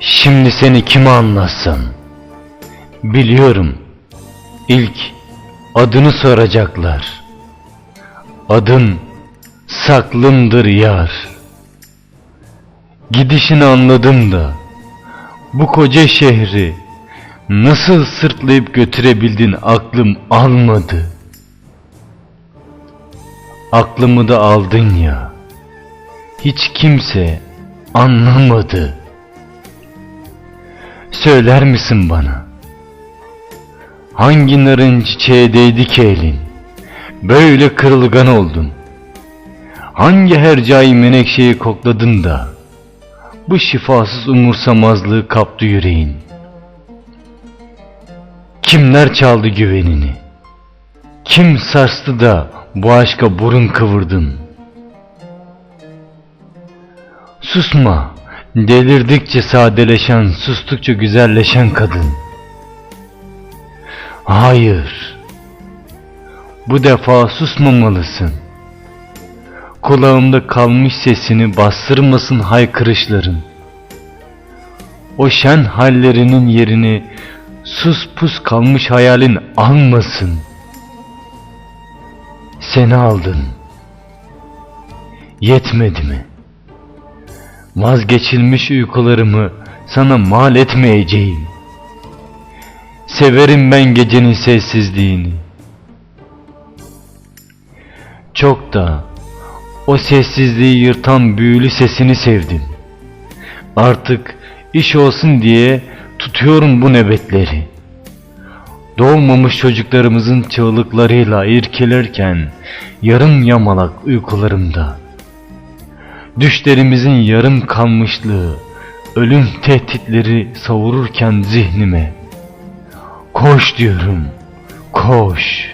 Şimdi seni kime anlatsam? Biliyorum. İlk adını soracaklar. Adın saklımdır yar. Gidişini anladım da bu koca şehri nasıl sırtlayıp götürebildin aklım almadı. Aklımı da aldın ya. Hiç kimse anlamadı. Söyler misin bana? Hangi narın çiçeğe değdi ki elin? Böyle kırılgan oldun. Hangi hercai menekşeyi kokladın da bu şifasız umursamazlığı kaptı yüreğin? Kimler çaldı güvenini? Kim sarstı da bu aşka burun kıvırdın? Susma, delirdikçe sadeleşen, sustukça güzelleşen kadın. Hayır, bu defa susmamalısın. Kulağımda kalmış sesini bastırmasın haykırışların. O şen hallerinin yerini sus pus kalmış hayalin almasın. Seni aldın. Yetmedi mi? Vazgeçilmiş uykularımı sana mal etmeyeceğim. Severim ben gecenin sessizliğini. Çok da o sessizliği yırtan büyülü sesini sevdim. Artık iş olsun diye tutuyorum bu nöbetleri. Doğmamış çocuklarımızın çığlıklarıyla irkilerken yarım yamalak uykularımda. Düşlerimizin yarım kalmışlığı, ölüm tehditleri savururken zihnime. Koş diyorum, koş.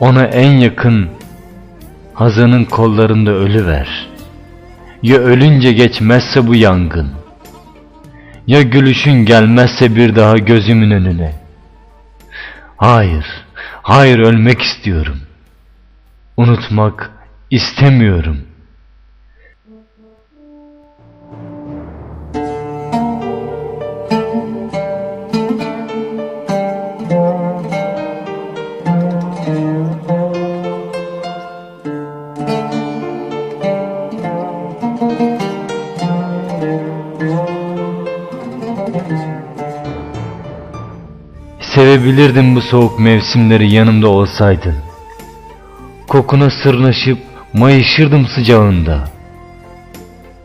Ona en yakın Hazanın kollarında ölüver. Ya ölünce geçmezse bu yangın. Ya gülüşün gelmezse bir daha gözümün önüne. Hayır, hayır ölmek istiyorum. Unutmak istemiyorum. Sevebilirdim bu soğuk mevsimleri yanımda olsaydın. Kokuna sırnaşıp mayışırdım sıcağında.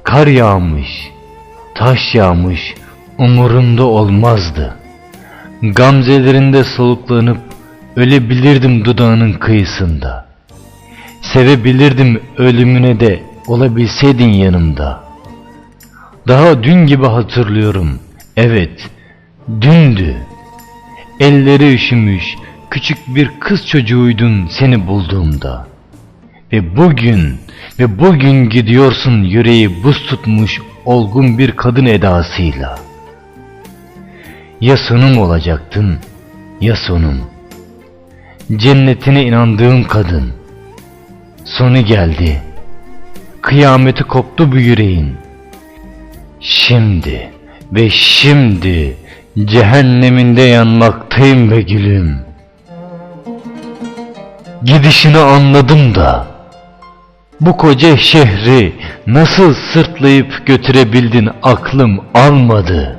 Kar yağmış, taş yağmış, umurumda olmazdı. Gamzelerinde soluklanıp ölebilirdim dudağının kıyısında. Sevebilirdim ölümüne de olabilseydin yanımda. Daha dün gibi hatırlıyorum. Evet, dündü. Elleri üşümüş, küçük bir kız çocuğuydun seni bulduğumda. Ve bugün, ve bugün gidiyorsun yüreği buz tutmuş olgun bir kadın edasıyla. Ya sonum olacaktın, ya sonum. Cennetine inandığım kadın. Sonu geldi. Kıyameti koptu bu yüreğin. Şimdi ve şimdi cehenneminde yanmaktayım be gülüm. Gidişini anladım da bu koca şehri nasıl sırtlayıp götürebildin aklım almadı.